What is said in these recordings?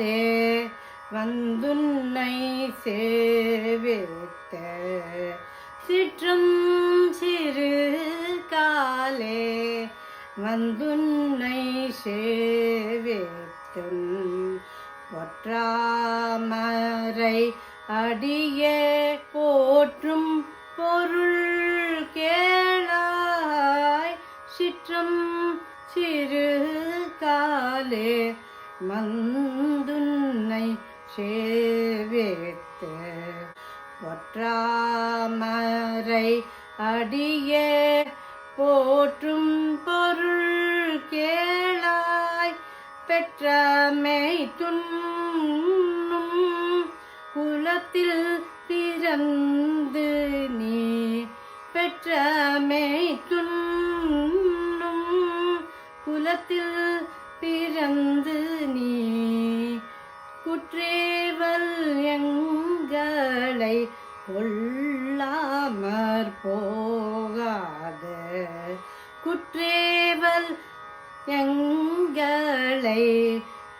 நாளே வந்துன்னை சேவித்த சிற்றும் சிறு காலே வந்துன்னை சேவித்தும் ஒற்றாமரை அடியே போற்றும் பொருள் கேளாய் சிற்றம் சிறு காலே மந்துன்னை சேவித்து ஒற்றாமரை அடியே போற்றும் பொருள் கேளாய் பெற்றமை துண்ணும் குலத்தில் பிறந்து நீ பெற்றமை துண்ணும் குலத்தில் கொள்ளாமற் போகாத. குற்றேவல் எங்களை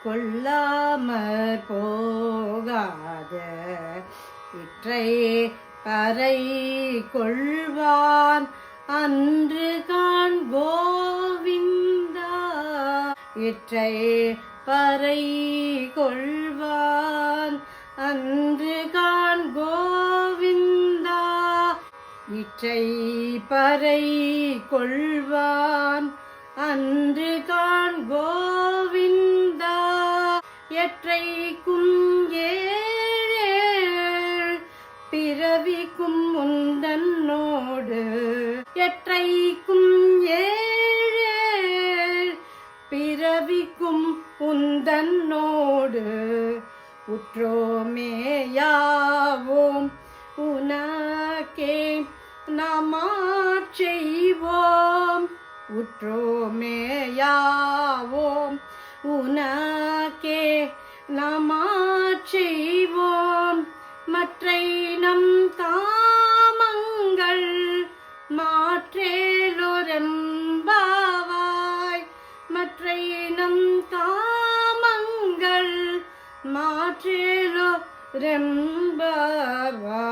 கொள்ளாமற் போகாத. இற்றை பறை கொள்வான் அன்று கான் கோவிந்தா. இற்றை பறை கொள்வான் அன்று கான் இற்றை பறை கொள்வான். அன்று கான் கோவிந்தா எற்றைக்கும் ஏழேழ் பிறவிக்கும் முந்தன்னோடு எற்றைக்கும் ஏழேழ் பிறவிக்கும் உந்தன்னோடு உற்றோமேயாவோம் உனக்கே நமாச்செய்வோம் உற்றோமேயாவோம். உனக்கே நமாச்செய்வோம் மற்றை நம் காமங்கள் மாற்றேலொரம்பாவாய். மற்றை நம் காமங்கள் மாற்றேலோ ரெம்பாவாய்